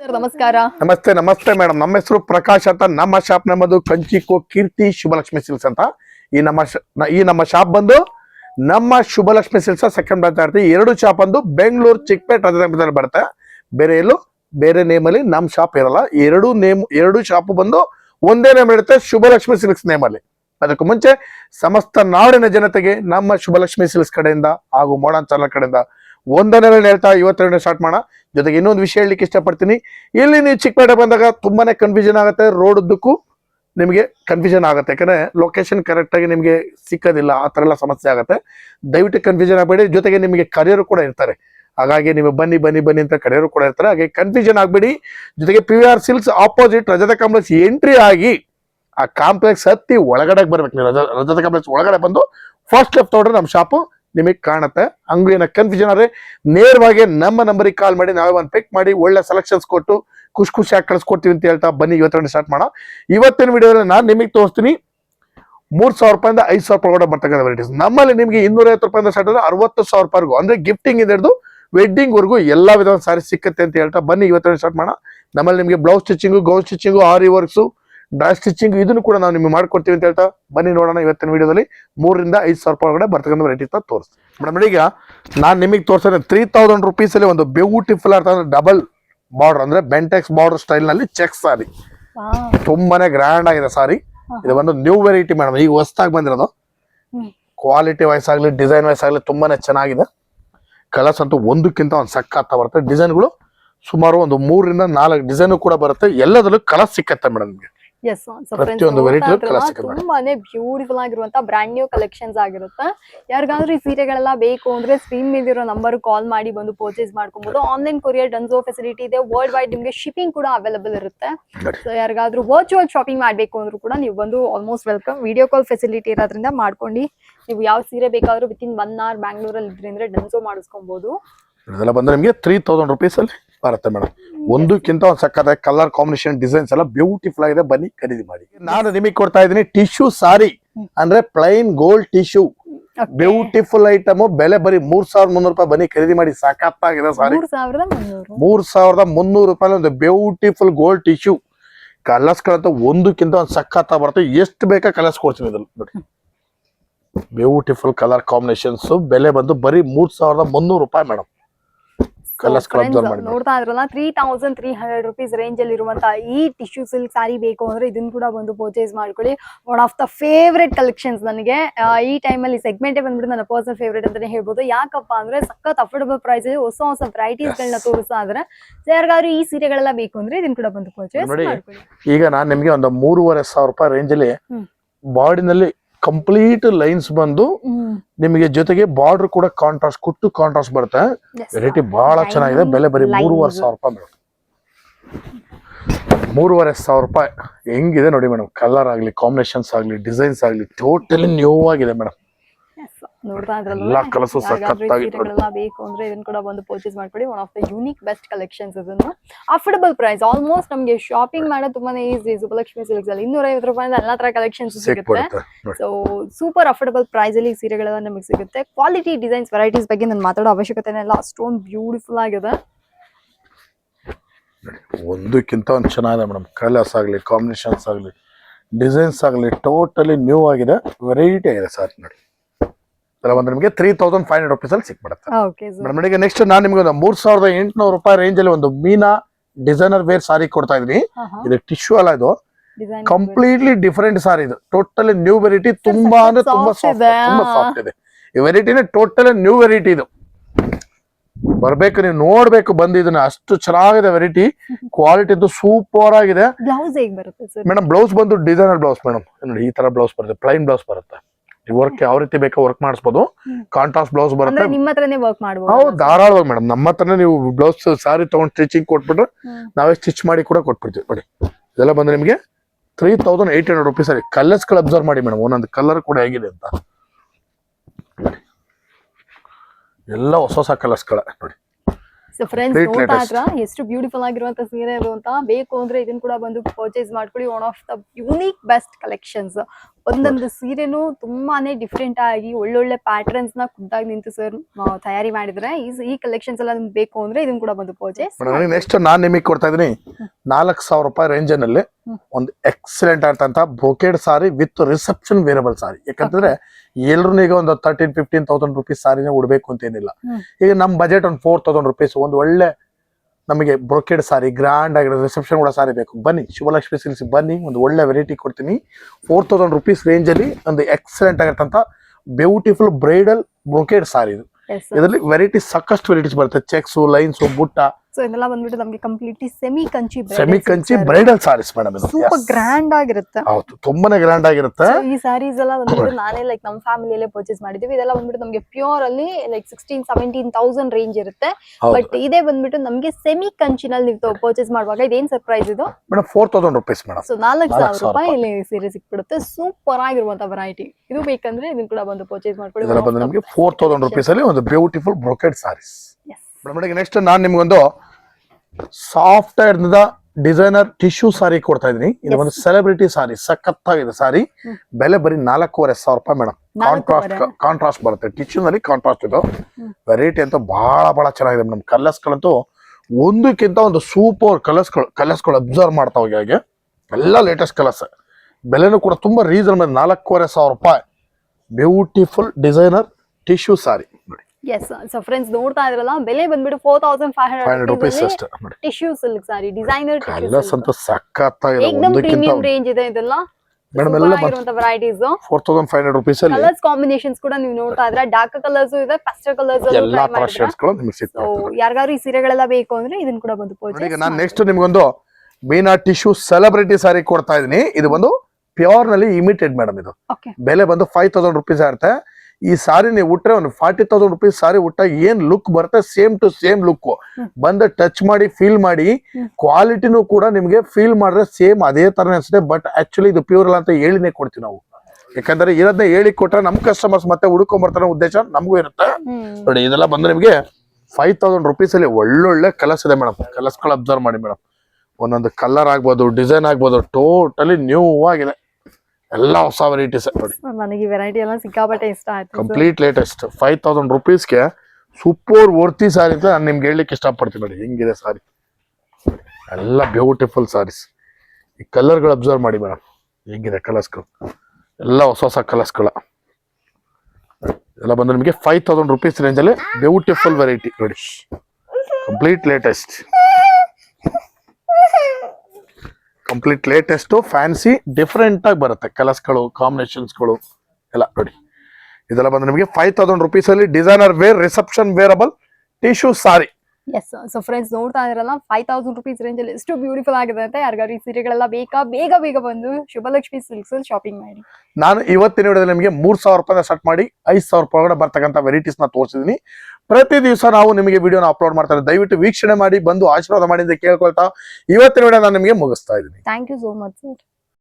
ನಮಸ್ಕಾರ. ನಮಸ್ತೆ ನಮಸ್ತೆ ಮೇಡಮ್. ನಮ್ಮ ಹೆಸರು ಪ್ರಕಾಶ್ ಅಂತ. ನಮ್ಮ ಶಾಪ್ ನಮ್ಮದು ಕಂಚಿಕೋ ಕೀರ್ತಿ ಶುಭಲಕ್ಷ್ಮಿ ಸಿಲ್ಸ್ ಅಂತ. ಈ ನಮ್ಮ ಈ ನಮ್ಮ ಶಾಪ್ ಬಂದು ನಮ್ಮ ಶುಭಲಕ್ಷ್ಮಿ ಸಿಲ್ಸ್ ಸೆಕೆಂಡ್ ಬರ್ತಾ ಇರ್ತೀವಿ ಎರಡು ಶಾಪ್ ಅಂದು ಬೆಂಗಳೂರು, ಚಿಕ್ಕಪೇಟ್ ರಜದಲ್ಲಿ ಬರುತ್ತೆ. ಬೇರೆ ಎಲ್ಲೂ, ಬೇರೆ ನೇಮಲ್ಲಿ ನಮ್ಮ ಶಾಪ್ ಇರಲ್ಲ. ಎರಡು ನೇಮ್, ಎರಡು ಶಾಪ್ ಬಂದು ಒಂದೇ ನೇಮ್ ಇರುತ್ತೆ ಶುಭಲಕ್ಷ್ಮಿ ಸಿಲ್ಕ್ಸ್ ನೇಮಲ್ಲಿ ಅದಕ್ಕೂ ಮುಂಚೆ ಸಮಸ್ತ ನಾಡಿನ ಜನತೆಗೆ ನಮ್ಮ ಶುಭಲಕ್ಷ್ಮಿ ಸಿಲ್ಕ್ಸ್ ಕಡೆಯಿಂದ ಹಾಗೂ ಮೋಡನ್ ಚಾನಲ್ ಕಡೆಯಿಂದ ಒಂದನೇ ಹೇಳ್ತಾ ಇವತ್ತೆರಡನೇ ಸ್ಟಾರ್ಟ್ ಮಾಡೋಣ. ಜೊತೆಗೆ ಇನ್ನೊಂದು ವಿಷಯ ಹೇಳಲಿಕ್ಕೆ ಇಷ್ಟಪಡ್ತೀನಿ. ಇಲ್ಲಿ ನೀವು ಚಿಕ್ಕಪೇಟೆ ಬಂದಾಗ ತುಂಬಾನೇ ಕನ್ಫ್ಯೂಷನ್ ಆಗುತ್ತೆ ರೋಡ್ ಉದ್ದಕ್ಕೂ ನಿಮಗೆ ಕನ್ಫ್ಯೂಷನ್ ಆಗುತ್ತೆ. ಯಾಕಂದ್ರೆ ಲೊಕೇಶನ್ ಕರೆಕ್ಟ್ ಆಗಿ ನಿಮಗೆ ಸಿಕ್ಕೋದಿಲ್ಲ, ಆ ಥರ ಎಲ್ಲ ಸಮಸ್ಯೆ ಆಗುತ್ತೆ. ದಯವಿಟ್ಟು ಕನ್ಫ್ಯೂಷನ್ ಆಗಬೇಡಿ. ಜೊತೆಗೆ ನಿಮಗೆ ಕರಿಯರು ಕೂಡ ಇರ್ತಾರೆ. ಹಾಗಾಗಿ ನೀವು ಬನ್ನಿ ಬನ್ನಿ ಬನ್ನಿ ಅಂತ ಕರೆಯರು ಕೂಡ ಇರ್ತಾರೆ. ಹಾಗೆ ಕನ್ಫ್ಯೂಷನ್ ಆಗಬೇಡಿ. ಜೊತೆಗೆ P R silks opposite Rajata complex entry ಆಗಿ ಆ ಕಾಂಪ್ಲೆಕ್ಸ್ ಹತ್ತಿ ಒಳಗಡೆ ಬರ್ಬೇಕು ನೀವು. ರಜ, ರಜತ ಕಾಂಪ್ಲೆಕ್ಸ್ ಒಳಗಡೆ ಬಂದು ಫಸ್ಟ್ ಲೆಫ್ಟ್ ತೊಗೊಂಡ್ರೆ ನಮ್ಮ ಶಾಪು ನಿಮಗೆ ಕಾಣುತ್ತೆ. ಹಂಗೂ ಏನೋ ಕನ್ಫ್ಯೂಷನ್ ಆದರೆ ನೇರವಾಗಿ ನಮ್ಮ ನಂಬರಿಗೆ ಕಾಲ್ ಮಾಡಿ, ನಾವೇ ಒಂದು ಪಿಕ್ ಮಾಡಿ, ಒಳ್ಳೆ ಸೆಲೆಕ್ಷನ್ಸ್ ಕೊಟ್ಟು ಖುಷಿ ಖುಷಿಯಾಗಿ ಕಳಿಸ್ಕೊಡ್ತೀವಿ ಅಂತ ಹೇಳ್ತಾ ಬನ್ನಿ ಇವತ್ತೊಂದು ಸ್ಟಾರ್ಟ್ ಮಾಡೋಣ. ಇವತ್ತಿನ ವಿಡಿಯೋದಲ್ಲಿ ನಾನು ನಿಮಗೆ ತೋರಿಸ್ತೀನಿ, ಮೂರ್ ಸಾವಿರ ರೂಪಾಯಿಂದ ಐದು ಸಾವಿರ ರೂಪಾಯಿ ಕೂಡ ಬರ್ತಕ್ಕಂಥ ವೆರೈಟೀಸ್ ನಮ್ಮಲ್ಲಿ ನಿಮಗೆ ಇನ್ನೂರ ಐವತ್ತು ರೂಪಾಯಿಂದ ಸ್ಟಾರ್ಟ್ ಅಂದ್ರೆ ಅರವತ್ತು ಸಾವಿರ ರೂಪಾಯಿಗೂ ಅಂದರೆ ಗಿಫ್ಟಿಂಗ್ ಹಿಡಿದು ವೆಡ್ಡಿಂಗ್ ವರೆಗೂ ಎಲ್ಲಾ ವಿಧವಾದ ಸಾರಿ ಸಿಕ್ಕತ್ತೆ ಅಂತ ಹೇಳ್ತಾ ಬನ್ನಿ ಇವತ್ತಿನ ಸ್ಟಾರ್ಟ್ ಮಾಡೋಣ. ನಮ್ಮಲ್ಲಿ ನಿಮಗೆ blouse stitching gown stitching aari works dry stitching ಇದನ್ನು ಕೂಡ ನಾವು ನಿಮಗೆ ಮಾಡ್ಕೊಡ್ತೀವಿ ಅಂತ ಹೇಳ್ತಾ ಬನ್ನಿ ನೋಡೋಣ ಇವತ್ತಿನ ವಿಡಿಯೋದಲ್ಲಿ ಮೂರರಿಂದ ಐದು ಸಾವಿರ ರೂಪಾಯಿ ಒಳಗಡೆ ಬರ್ತಕ್ಕಂಥ ವೆರೈಟೀಸ್ ತೋರಿಸ್ತೀನಿ. ಮೇಡಮ್ ಈಗ ನಾನು ನಿಮಗೆ ತೋರಿಸೋದು ತ್ರೀ ತೌಸಂಡ್ ರುಪೀಸ್ ಅಲ್ಲಿ ಒಂದು ಬ್ಯೂಟಿಫುಲ್ ಅಂತ ಡಬಲ್ ಬಾರ್ಡರ್ ಅಂದ್ರೆ ಬೆಂಟೆಕ್ಸ್ ಬಾರ್ಡರ್ ಸ್ಟೈಲ್ನಲ್ಲಿ ಚೆಕ್ ಸಾರಿ ತುಂಬಾನೇ ಗ್ರ್ಯಾಂಡ್ ಆಗಿದೆ ಸಾರಿ ಇದು ಒಂದು ನ್ಯೂ ವೆರೈಟಿ ಮೇಡಮ್ ಈಗ ಹೊಸದಾಗಿ ಬಂದಿರೋದು. ಕ್ವಾಲಿಟಿ ವೈಸ್ ಆಗಲಿ ಡಿಸೈನ್ ವೈಸ್ ಆಗಲಿ ತುಂಬಾನೇ ಚೆನ್ನಾಗಿದೆ. ಕಲರ್ಸ್ ಅಂತೂ ಒಂದಕ್ಕಿಂತ ಒಂದು ಸಕ್ಕತ್ತ ಬರುತ್ತೆ. ಡಿಸೈನ್ಗಳು ಸುಮಾರು ಒಂದು ಮೂರರಿಂದ ನಾಲ್ಕು ಡಿಸೈನ್ ಕೂಡ ಬರುತ್ತೆ. ಎಲ್ಲದರಲ್ಲೂ ಕಲರ್ ಸಿಕ್ಕತ್ತೆ ಮೇಡಮ್ ನಿಮಗೆ. ಎಸ್ ಪ್ರತಿಯೊಂದು. ತುಂಬಾನೇ ಬ್ಯೂಟಿಫುಲ್ ಆಗಿರುವಂತ ಬ್ರಾಂಡ್ ನ್ಯೂ ಕಲೆಕ್ಷನ್ಸ್ ಆಗಿರುತ್ತೆ. ಯಾರಿಗಾದ್ರೂ ಈ ಸೀರೆಗಳೆಲ್ಲ ಬೇಕು ಅಂದ್ರೆ ಸ್ಕ್ರೀನ್ ಮೇಲಿರೋ ನಂಬರ್ ಕಾಲ್ ಮಾಡಿ ಬಂದು ಪರ್ಚೇಸ್ ಮಾಡ್ಕೊಬಹುದು ಆನ್ಲೈನ್ ಕೊರಿಯರ್ ಡನ್ಸೋ ಫೆಸಿಲಿಟಿ ಇದೆ. ವರ್ಲ್ಡ್ ವೈಡ್ ನಿಮ್ಗೆ ಶಿಪ್ಪಿಂಗ್ ಕೂಡ ಅವೈಲಬಲ್ ಇರುತ್ತೆ. ಸೊ ಯಾರಿಗಾದ್ರೂ ವರ್ಚುವಲ್ ಶಾಪಿಂಗ್ ಮಾಡ್ಬೇಕು ಅಂದ್ರೂ ಕೂಡ ನೀವು ಬಂದು almost welcome video call facility ಇರೋದ್ರಿಂದ ಮಾಡ್ಕೊಂಡು ನೀವು ಯಾವ ಸೀರೆ ಬೇಕಾದ್ರೂ ವಿತ್ ಇನ್ ಒನ್ ಅವರ್ ಬ್ಯಾಂಗ್ಳೂರಲ್ಲಿ ಇದ್ರಿಂದ ಡನ್ಸೋ ಮಾಡಿಸ್ಕೊಬಹುದು ಇದೆಲ್ಲ ಬಂದ್ರೆ ನಿಮಗೆ ತ್ರೀ ತೌಸಂಡ್ ರುಪೀಸ್ ಅಲ್ಲಿ ಬರುತ್ತೆ ಮೇಡಮ್ ಒಂದಕ್ಕಿಂತ ಒಂದು ಸಕ್ಕತ್ತ ಕಲರ್ ಕಾಂಬಿನೇಷನ್ ಡಿಸೈನ್ಸ್ ಎಲ್ಲ ಬ್ಯೂಟಿಫುಲ್ ಆಗಿದೆ. ಬನ್ನಿ ಖರೀದಿ ಮಾಡಿ. ನಾನು ನಿಮಗೆ ಕೊಡ್ತಾ ಇದ್ದೀನಿ ಟಿಶ್ಯೂ ಸಾರಿ ಅಂದ್ರೆ plain gold tissue beautiful item ಬೆಲೆ ಬರೀ ಮೂರ್ ಸಾವಿರದ ಮುನ್ನೂರು ರೂಪಾಯಿ. ಬನ್ನಿ ಖರೀದಿ ಮಾಡಿ. ಸಖತ್ತಾಗಿದೆ ಸಾರಿ ಮೂರ್ ಸಾವಿರದ ಮುನ್ನೂರು. ರೂಪಾಯಿ ಒಂದು ಬ್ಯೂಟಿಫುಲ್ ಗೋಲ್ಡ್ ಟಿಶ್ಯೂ ಕಲರ್ಸ್ಗಳಂತ ಒಂದಕ್ಕಿಂತ ಒಂದು ಸಕ್ಕತ್ತ ಬರುತ್ತೆ. ಎಷ್ಟು ಬೇಕಾ ಕಲರ್ಸ್ ಕೊಡ್ತೀನಿ ಇದ್ರಲ್ಲಿ ನೋಡಿ. ಬ್ಯೂಟಿಫುಲ್ ಕಲರ್ ಕಾಂಬಿನೇಷನ್ಸ್ ಬೆಲೆ ಬಂದು ಬರೀ ಮೂರ್ ಸಾವಿರದ ಮುನ್ನೂರು ರೂಪಾಯಿ ಮೇಡಮ್ ಕಲರ್ಸ್ friends, ಅಬ್ಸರ್ವ್ ಮಾಡಿ ನೋಡಿ. ನೋಡ್ತಾ ಇದ್ರಲ್ಲ three thousand three hundred rupees range ಅಲ್ಲಿ ಇರುವಂತ ಈ ಟಿಶ್ಯೂ ಸಿಲ್ಕ್ ಸಾರಿ ಬೇಕು ಅಂದ್ರೆ ಇದನ್ನ ಕೂಡ ಬಂದು ಪರ್ಚೇಸ್ ಮಾಡ್ಕೊಳ್ಳಿ. One of the favourite collections ನನಗೆ. ಈ ಟೈಮ್ ಅಲ್ಲಿ ಸೆಗ್ಮೆಂಟೇ ಬಂದ್ಬಿಟ್ಟು ನನ್ನ ಪರ್ಸನಲ್ ಫೇವ್ರೇಟ್ ಅಂತಾನೆ ಹೇಳ್ಬೋದು. ಯಾಕಪ್ಪ ಅಂದ್ರೆ ಸಖತ್ ಅಫೋರ್ಡಬಲ್ ಪ್ರೈಸ್ ಹೊಸ ಹೊಸ ವೆರೈಟೀಸ್ ಗಳನ್ನ ತೋರಿಸ್ತಾ ಆದ್ರೆ ಯಾರಿಗಾದ್ರೂ ಈ ಸೀರೆಗಳೆಲ್ಲ ಬೇಕು ಅಂದ್ರೆ ಇದನ್ನ ಕೂಡ ಬಂದು ಪರ್ಚೇಸ್ ಮಾಡ್ಕೊಳ್ಳಿ. ಈಗ ನಾನ್ ನಿಮ್ಗೆ ಒಂದು ಮೂರುವರೆ ಸಾವಿರ ರೂಪಾಯಿ ರೇಂಜ್ ಅಲ್ಲಿ. ಬಾಡಿನಲ್ಲಿ ಕಂಪ್ಲೀಟ್ ಲೈನ್ಸ್ ಬಂದು ನಿಮಗೆ ಜೊತೆಗೆ ಬಾರ್ಡರ್ ಕೂಡ ಕಾಂಟ್ರಾಸ್ಟ್ ಕೊಟ್ಟು ಕಾಂಟ್ರಾಸ್ಟ್ ಬರುತ್ತೆ. ವೆರೈಟಿ ಬಹಳ ಚೆನ್ನಾಗಿದೆ. ಬೆಲೆ ಬರೀ. ಮೂರುವರೆ ಸಾವಿರ ರೂಪಾಯಿ ಮೇಡಮ್. ಮೂರುವರೆ ಸಾವಿರ ರೂಪಾಯಿ. ಹೆಂಗಿದೆ ನೋಡಿ ಮೇಡಮ್. ಕಲರ್ ಆಗಲಿ ಕಾಂಬಿನೇಷನ್ಸ್ ಆಗಲಿ ಡಿಸೈನ್ಸ್ ಆಗಲಿ ಟೋಟಲಿ ನ್ಯೂ ಆಗಿದೆ ಮೇಡಮ್. ಎಲ್ಲಾ ಕಲಸು ಸಖತ್ತಾಗಿ ಬೇಕು ಅಂದ್ರೆ ಇದನ್ನ ಕೂಡ ಬಂದು ಪರ್ಚೇಸ್ ಮಾಡ್ಕೊಳ್ಳಿ one of the unique best collections ಇದನ್ನ. ಅಫೋರ್ಡಬಲ್ ಪ್ರೈಸ್ ಆಲ್ಮೋಸ್ಟ್ ನಮಗೆ ಶಾಪಿಂಗ್ ಮಾಡೋದು ತುಂಬಾನೇ ಈಸಿ ಸುಬ್ಬಲಕ್ಷ್ಮಿ ಸಿಲ್ಕ್ಸ್ ಅಲ್ಲಿ ಇನ್ನೂರ ಐವತ್ತು ರೂಪಾಯಿಂದ ಎಲ್ಲಾ ತರ ಕಲೆಕ್ಷನ್ಸ್ ಸಿಗುತ್ತೆ ಸೊ ಸೂಪರ್ ಅಫೋರ್ಡಬಲ್ ಪ್ರೈಸ್ ಅಲ್ಲಿ ಸೀರೆಗಳೆಲ್ಲ ನಮಗೆ ಸಿಗುತ್ತೆ. ಕ್ವಾಲಿಟಿ ಡಿಸೈನ್ಸ್ ವೆರೈಟೀಸ್ ಬಗ್ಗೆ ನಾನು ಮಾತಾಡೋ ಅವಶ್ಯಕತೆನೇ ಇಲ್ಲ. ಅಷ್ಟೊಂದು ಬ್ಯೂಟಿಫುಲ್ ಆಗಿದೆ. ಒಂದಕ್ಕಿಂತ ಒಂದು ಚೆನ್ನಾಗಿದೆ ಮೇಡಮ್. ಕಲರ್ಸ್ ಆಗಲಿ ಕಾಂಬಿನೇಷನ್ಸ್ ಆಗಲಿ ಡಿಸೈನ್ಸ್ ಆಗಲಿ ಟೋಟಲಿ ನ್ಯೂ ಆಗಿದೆ. ವೆರೈಟಿ ಆಗಿದೆ ಸರ್ ನೋಡಿ. ಬಂದ್ರೆ ನಿಮಗೆ three thousand five hundred rupees ಅಲ್ಲಿ ಸಿಕ್ಬಿಡುತ್ತೆ. ಓಕೆ ಮೇಡಮ್ ಈಗ ನೆಕ್ಸ್ಟ್ ನಾನು ನಿಮಗೆ ಒಂದು ಮೂರ್ ಸಾವಿರದ ಎಂಟುನೂರು ರೂಪಾಯಿ ರೇಂಜ್ ಅಲ್ಲಿ ಒಂದು ಮೀನಾ ಡಿಸೈನರ್ ವೇರ್ ಸಾರಿ ಕೊಡ್ತಾ ಇದೀನಿ ಇದು ಟಿಶ್ಯೂ ಅಲ್ಲ ಇದು. ಡಿಸೈನ್ ಕಂಪ್ಲೀಟ್ಲಿ ಡಿಫರೆಂಟ್ ಸಾರಿ ಇದು. ಟೋಟಲಿ ನ್ಯೂ ವೆರೈಟಿ ತುಂಬಾ ಅಂದ್ರೆ soft ತುಂಬಾ ಸಾಫ್ಟ್ ಇದೆ. ತುಂಬಾ ಸಾಫ್ಟ್ ಇದೆ. ಈ ವೆರೈಟಿನೇ ಟೋಟಲಿ ನ್ಯೂ ವೆರೈಟಿ ಇದು. ಬರ್ಬೇಕು ನೀವು ನೋಡ್ಬೇಕು ಬಂದು ಇದನ್ನ. ಅಷ್ಟು ಚೆನ್ನಾಗಿದೆ ವೆರೈಟಿ ಕ್ವಾಲಿಟಿ ಸೂಪರ್ ಆಗಿದೆ. ಬ್ಲೌಸ್ ಹೇಗ್ ಬರುತ್ತೆ ಸರ್ ಮೇಡಮ್ ಬ್ಲೌಸ್ ಬಂದು ಡಿಸೈನರ್ ಬ್ಲೌಸ್ ಮೇಡಮ್. ನೋಡಿ ಈ ತರ ಬ್ಲೌಸ್ ಬರುತ್ತೆ ಪ್ಲೈನ್ ಬ್ಲೌಸ್ ಬರುತ್ತೆ. ವರ್ಕ್ ಯಾವ ರೀತಿ ಬೇಕೋ ವರ್ಕ್ ಮಾಡಿಸ್ಬೋದು? ಹ್ಮ್. ಕಾಂಟ್ರಾಸ್ಟ್ ಬ್ಲೌಸ್ ಬರುತ್ತೆ. ನಿಮ್ಮ ಹತ್ರನೇ ವರ್ಕ್ ಹೌದು ಮಾಡಬಹುದು ಧಾರಾಳವಾಗಿ ಮೇಡಮ್. ನಮ್ಮ ಹತ್ರನೇ ನೀವು ಬ್ಲೌಸ್ ಸಾರಿ ತಗೊಂಡು ಸ್ಟಿಚಿಂಗ್ ಕೊಟ್ಬಿಟ್ರೆ ನಾವೇ ಸ್ಟಿಚ್ ಮಾಡಿ ಕೂಡ ಕೊಟ್ಬಿಡ್ತೀವಿ. ನೋಡಿ ಇದೆಲ್ಲ ಬಂದ್ರೆ ನಿಮಗೆ three thousand eight hundred rupees ಅಲ್ಲಿ ಕಲರ್ಸ್ಗಳು ಅಬ್ಸರ್ವ್ ಮಾಡಿ ಮೇಡಮ್. ಒಂದೊಂದು ಕಲರ್ ಕೂಡ ಹೇಗಿದೆ ಅಂತ. ಎಲ್ಲ ಹೊಸ ಹೊಸ ಕಲರ್ಸ್ಗಳ ನೋಡಿ. ಸೊ ಫ್ರೆಂಡ್ಸ್ Complete ನೋಡ್ತಾ ಇದ್ರ ಎಷ್ಟು ಬ್ಯೂಟಿಫುಲ್ ಆಗಿರುವಂತ ಸೀರೆ ಅದು ಅಂತ. ಬೇಕು ಅಂದ್ರೆ ಇದನ್ನ ಕೂಡ ಬಂದು ಪರ್ಚೇಸ್ ಮಾಡ್ಕೊಳ್ಳಿ. One of the unique best collections ಒಂದೊಂದು ಸೀರೆನೂ ತುಂಬಾನೇ ಡಿಫ್ರೆಂಟ್ ಆಗಿ ಒಳ್ಳೊಳ್ಳೆ ಪ್ಯಾಟರ್ನ್ಸ್ನ ಖುದ್ದಾಗಿ ನಿಂತು ಸರ್ ತಯಾರಿ ಮಾಡಿದ್ರೆ ಈ ಈ ಕಲೆಕ್ಷನ್ಸ್ ಎಲ್ಲ ನಿಮ್ಗೆ ಬೇಕು ಅಂದ್ರೆ ಇದನ್ನ ಕೂಡ ಬಂದು ಪರ್ಚೇಸ್ ಮೇಡಮ್ ನೆಕ್ಸ್ಟ್ ನಾನ್ ನಿಮಗೆ ಕೊಡ್ತಾ ಇದೀನಿ ನಾಲ್ಕು ಸಾವಿರ ರೂಪಾಯಿ ರೇಂಜ್ನಲ್ಲಿ ಒಂದು excellent ಆಗಿರ್ತಂತ brocade sari with reception wearable sari ಯಾಕಂತಂದ್ರೆ ಎಲ್ರು ಈಗ ಒಂದು ತರ್ಟೀನ್ ಫಿಫ್ಟೀನ್ ತೌಸಂಡ್ ರುಪೀಸ್ ಸಾರಿನೇ ಉಡ್ಬೇಕು ಅಂತ ಏನಿಲ್ಲ. ಈಗ ನಮ್ ಬಜೆಟ್ ಒಂದು ಫೋರ್ ತೌಸಂಡ್ ರುಪೀಸ್ ಒಂದು ಒಳ್ಳೆ ನಮಗೆ ಬ್ರೋಕೆಡ್ ಸಾರಿ ಗ್ರ್ಯಾಂಡ್ ಆಗಿರೋ ರಿಸೆಪ್ಷನ್ ಕೂಡ ಸಾರಿ ಬೇಕು. ಬನ್ನಿ ಶಿವಲಕ್ಷ್ಮಿ ಸಿಲ್ಸ್ ಬನ್ನಿ ಒಂದು ಒಳ್ಳೆ ವೆರೈಟಿ ಕೊಡ್ತೀನಿ. ಫೋರ್ ತೌಸಂಡ್ ರುಪೀಸ್ ರೇಂಜ್ ಅಲ್ಲಿ ಒಂದು ಎಕ್ಸಲೆಂಟ್ ಆಗಿರ್ತಂತ ಬ್ಯೂಟಿಫುಲ್ ಬ್ರೈಡಲ್ ಬ್ರೋಕೆಡ್ ಸಾರಿ ಇದು. ಇದರಲ್ಲಿ ವೆರೈಟಿ ಸಾಕಷ್ಟು ವೆರೈಟೀಸ್ ಬರುತ್ತೆ. ಚೆಕ್ಸ್ ಲೈನ್ಸ್ ಬುಟ್ಟ. ಸೊ ಇದೆಲ್ಲ ಬಂದ್ಬಿಟ್ಟು ನಮ್ಗೆ completely semi Kanchi semi Kanchi bridal saris madam ಇದು. ಸೂಪರ್. ಗ್ರ್ಯಾಂಡ್ ಆಗಿರುತ್ತೆ. ಹೌದು ತುಂಬಾನೇ ಗ್ರ್ಯಾಂಡ್ ಆಗಿರುತ್ತೆ. ಈ ಸ್ಯಾರೀಸ್ ಎಲ್ಲ ಬಂದ್ಬಿಟ್ಟು ನಾನೇ ಲೈಕ್ ನಮ್ಮ ಫ್ಯಾಮಿಲಿಯಲ್ಲೇ ಪರ್ಚೇಸ್ ಮಾಡಿದೀವಿ ಇದೆಲ್ಲ ಬಂದ್ಬಿಟ್ಟು ನಮಗೆ ಪ್ಯೂರ್ ಅಲ್ಲಿ like sixteen seventeen thousand range ಇರುತ್ತೆ. ಬಟ್ ಇದೇ ಬಂದ್ಬಿಟ್ಟು ನಮ್ಗೆ ಸೆಮಿ ಕಂಚಿನಲ್ಲಿ ನೀವು ಪರ್ಚೇಸ್ ಮಾಡುವಾಗ ಇದೇನ್ ಸರ್ಪ್ರೈಸ್ ಇದು? Madam four thousand rupees madam so ನಾಲ್ಕು ಸಾವಿರ ರೂಪಾಯಿ ಇಲ್ಲಿ ಸೀರೆ ಸಿಕ್ಬಿಡುತ್ತೆ. ಸೂಪರ್ ಆಗಿರುವಂತ ವೆರೈಟಿ ಇದು ಬೇಕಂದ್ರೆ ಇದನ್ನ ಕೂಡ ಬಂದು ಪರ್ಚೇಸ್ ಇದೆಲ್ಲ ಬಂದು ಮಾಡ್ಕೊಳ್ಳಿ ನಿಮಗೆ ಫೋರ್ ತೌಸಂಡ್ ರುಪೀಸ್ ಅಲ್ಲಿ ಒಂದು beautiful brocade saris Yes. Madam next ನಾನು ನಿಮ್ಗೊಂದು ಸಾಫ್ಟ್ ಡಿಸೈನರ್ ಟಿಶ್ಯೂ ಸಾರಿ ಕೊಡ್ತಾ ಇದೀನಿ ಇದು ಒಂದು ಸೆಲೆಬ್ರಿಟಿ ಸಾರಿ ಸಖತ್ತಾಗಿದೆ ಸಾರಿ. ಬೆಲೆ ಬರೀ ನಾಲ್ಕೂವರೆ ಸಾವಿರ ರೂಪಾಯಿ ಮೇಡಮ್. ಕಾಂಟ್ರಾಸ್ಟ್? ಕಾಂಟ್ರಾಸ್ಟ್ ಬರುತ್ತೆ. ಟಿಶ್ಯೂ ನಲ್ಲಿ ಕಾಂಟ್ರಾಸ್ಟ್ ಇದು. ವೆರೈಟಿ ಅಂತ ಬಹಳ ಬಹಳ ಚೆನ್ನಾಗಿದೆ ಮೇಡಮ್. ಕಲರ್ಸ್ ಗಳಂತೂ ಒಂದಕ್ಕಿಂತ ಒಂದು ಸೂಪರ್ ಕಲರ್ಸ್ ಕಲರ್ಸ್ಗಳು ಅಬ್ಸರ್ವ್ ಮಾಡ್ತಾ ಹೋಗಿ ಹಾಗೆ. ಎಲ್ಲ ಲೇಟೆಸ್ಟ್ ಕಲರ್ಸ್ ಬೆಲೆನೂ ಕೂಡ ತುಂಬಾ ರೀಸನಬಲ್ ನಾಲ್ಕೂವರೆ ಸಾವಿರ ರೂಪಾಯಿ. Beautiful designer tissue sari. ನೋಡಿ. ಎಸ್ ಸೊ ಫ್ರೆಂಡ್ಸ್ ನೋಡ್ತಾ ಇದ್ರಲ್ಲ ಬೆಲೆ ಬಂದ್ಬಿಟ್ಟು four thousand five hundred rupees ಅಷ್ಟೇ tissue silk sari designer colours ಅಂತೂ ಸಖತ್ತಾಗಿದೆ ಒಂದಕ್ಕಿಂತ ಪ್ರೀಮಿಯಂ ರೇಂಜ್ ಇದೆ ಇದೆಲ್ಲ. ಮೇಡಮ್ ಎಲ್ಲ ಆಗಿರುವಂತ varieties four thousand five hundred rupees ಅಲ್ಲಿ. ಕಲರ್ಸ್ ಕಾಂಬಿನೇಷನ್ಸ್ ಕೂಡ ನೀವು ನೋಡ್ತಾ ಇದ್ರೆ ಡಾರ್ಕ್ ಕಲರ್ಸ್ ಇದೆ ಪಸ್ಟಲ್ ಕಲರ್ಸ್ ಎಲ್ಲಾ ತರ ಶೇಡ್ಸ್ಗಳು ನಿಮಗೆ ಸಿಗ್ತವೆ ಯಾರಿಗಾರು ಈ ಸೀರೆಗಳೆಲ್ಲ ಬೇಕು ಅಂದ್ರೆ ಇದನ್ನ ಕೂಡ ಬಂದು ಪರ್ಚೇಸ್ ಈಗ ನಾನು ನೆಕ್ಸ್ಟ್ ನಿಮ್ಗೊಂದು ಮೀನಾ ಟಿಶ್ಯೂ ಸೆಲೆಬ್ರಿಟಿ ಸಾರಿ ಕೊಡ್ತಾ ಇದೀನಿ ಇದು ಬಂದು ಪ್ಯೂರ್ನಲ್ಲಿ ಇಮಿಟೆಡ್ ಮೇಡಮ್ ಇದು. ಬೆಲೆ ಬಂದು ಫೈವ್ ತೌಸಂಡ್ ರುಪೀಸ್ ಆಗುತ್ತೆ. ಈ ಸಾರಿ ನೀವು ಉಟ್ರೆ ಒಂದು ಫಾರ್ಟಿ ತೌಸಂಡ್ ರುಪೀಸ್ ಸಾರಿ ಉಟ್ಟ ಏನ್ ಲುಕ್ ಬರುತ್ತೆ? ಸೇಮ್ ಟು ಸೇಮ್ ಲುಕ್ ಬಂದ ಟಚ್ ಮಾಡಿ ಫೀಲ್ ಮಾಡಿ ಕ್ವಾಲಿಟಿನೂ ಕೂಡ ನಿಮಗೆ ಫೀಲ್ ಮಾಡಿದ್ರೆ ಸೇಮ್ ಅದೇ ತರ ಅನ್ಸುತ್ತೆ. ಬಟ್ ಆಕ್ಚುಲಿ ಇದು ಪ್ಯೂರ್ ಅಲ್ಲ ಅಂತ ಹೇಳಿನೇ ಕೊಡ್ತೀವಿ ನಾವು. ಯಾಕಂದ್ರೆ ಇರೋದನ್ನ ಹೇಳಿ ಕೊಟ್ರೆ ನಮ್ ಕಸ್ಟಮರ್ಸ್ ಮತ್ತೆ ಹುಡ್ಕೊಂಡ್ ಬರ್ತಾರ ಉದ್ದೇಶ ನಮಗೂ ಇರುತ್ತೆ. ನೋಡಿ ಇದೆಲ್ಲ ಬಂದ್ರೆ ನಿಮಗೆ ಫೈವ್ ತೌಸಂಡ್ ರುಪೀಸ್ ಅಲ್ಲಿ ಒಳ್ಳೊಳ್ಳೆ ಕಲರ್ಸ್ ಇದೆ ಮೇಡಮ್. ಕಲರ್ಸ್ಗಳು ಅಬ್ಸರ್ವ್ ಮಾಡಿ ಮೇಡಮ್. ಒಂದೊಂದು ಕಲರ್ ಆಗ್ಬೋದು ಡಿಸೈನ್ ಆಗ್ಬೋದು ಟೋಟಲಿ ನ್ಯೂ ಆಗಿದೆ. ಎಲ್ಲ ಹೊಸ ವೆರೈಟೀಸ್ ನೋಡಿ. ನನಗೆ ವೆರೈಟಿ ಎಲ್ಲ ಸಿಕ್ಕಾಪಟ್ಟೆ ಇಷ್ಟ ಆಯ್ತು ಕಂಪ್ಲೀಟ್ ಲೇಟೆಸ್ಟ್ ಫೈವ್ ತೌಸಂಡ್ ರುಪೀಸ್ಗೆ ಸೂಪರ್ ವರ್ತಿ ಸಾರಿ ಅಂತ ನಾನು ನಿಮ್ಗೆ ಹೇಳಲಿಕ್ಕೆ ಇಷ್ಟಪಡ್ತೀನಿ ನೋಡಿ. ಹಿಂಗಿದೆ ಸಾರಿ ಎಲ್ಲ ಬ್ಯೂಟಿಫುಲ್ ಸಾರೀಸ್ ಈ ಕಲರ್ಗಳು ಅಬ್ಸರ್ವ್ ಮಾಡಿ ಮೇಡಮ್ ಹೆಂಗಿದೆ ಕಲರ್ಸ್ಗಳು ಎಲ್ಲ ಹೊಸ ಹೊಸ ಕಲರ್ಸ್ಗಳ ಎಲ್ಲ ಬಂದು ನಿಮಗೆ ಫೈವ್ ತೌಸಂಡ್ ರುಪೀಸ್ ರೇಂಜಲ್ಲಿ ಬ್ಯೂಟಿಫುಲ್ ವೆರೈಟಿ ನೋಡಿ. Complete latest complete latest fancy ಡಿಫ್ರೆಂಟಾಗಿ ಬರುತ್ತೆ. ಕಲರ್ಸ್ಗಳು ಕಾಂಬಿನೇಷನ್ಸ್ಗಳು ಎಲ್ಲ ನೋಡಿ. ಇದೆಲ್ಲ ಬಂದು ನಿಮಗೆ five thousand ರುಪೀಸಲ್ಲಿ designer wear reception wearable tissue sari yes so friends ನೋಡ್ತಾ ಇದ್ರಲ್ಲ ಫೈವ್ ತೌಸಂಡ್ ರುಪೀಸ್ ರೇಂಜ್ ಅಲ್ಲಿ ಎಷ್ಟು ಬ್ಯೂಟಿಫುಲ್ ಆಗಿದೆ ಅಂತ ಯಾರಿಗಾರು ಈ ಸೀರೆಗಳೆಲ್ಲ ಬೇಕಾ? ಬೇಗ ಬೇಗ ಬಂದು ಶುಭಲಕ್ಷ್ಮಿ ಸಿಲ್ಕ್ಸ್ ಶಾಪಿಂಗ್ ಮಾಡಿ. ನಾನು ಇವತ್ತಿನ ವಿಡಿಯೋದಲ್ಲಿ ನಿಮಗೆ ಮೂರ್ ಸಾವಿರ ರೂಪಾಯಿ ಸ್ಟಾರ್ಟ್ ಮಾಡಿ ಐದು ಸಾವಿರ ರೂಪಾಯಿ ಒಳಗಡೆ ಬರ್ತಕ್ಕಂಥ ವೆರೈಟೀಸ್ನ ತೋರಿಸಿದೀನಿ. ಪ್ರತಿ ದಿವಸ ನಾವು ನಿಮಗೆ ವಿಡಿಯೋನ ಅಪ್ಲೋಡ್ ಮಾಡ್ತಾರೆ ದಯವಿಟ್ಟು ವೀಕ್ಷಣೆ ಮಾಡಿ ಬಂದು ಆಶೀರ್ವಾದ ಮಾಡಿ ಅಂತ ಕೇಳ್ಕೊಳ್ತಾ ಇವತ್ತಿನ ವಿಡಿಯೋ ನಾನು ನಿಮಗೆ ಮುಗಿಸ್ತಾ ಇದ್ದೀನಿ. Thank you so much sir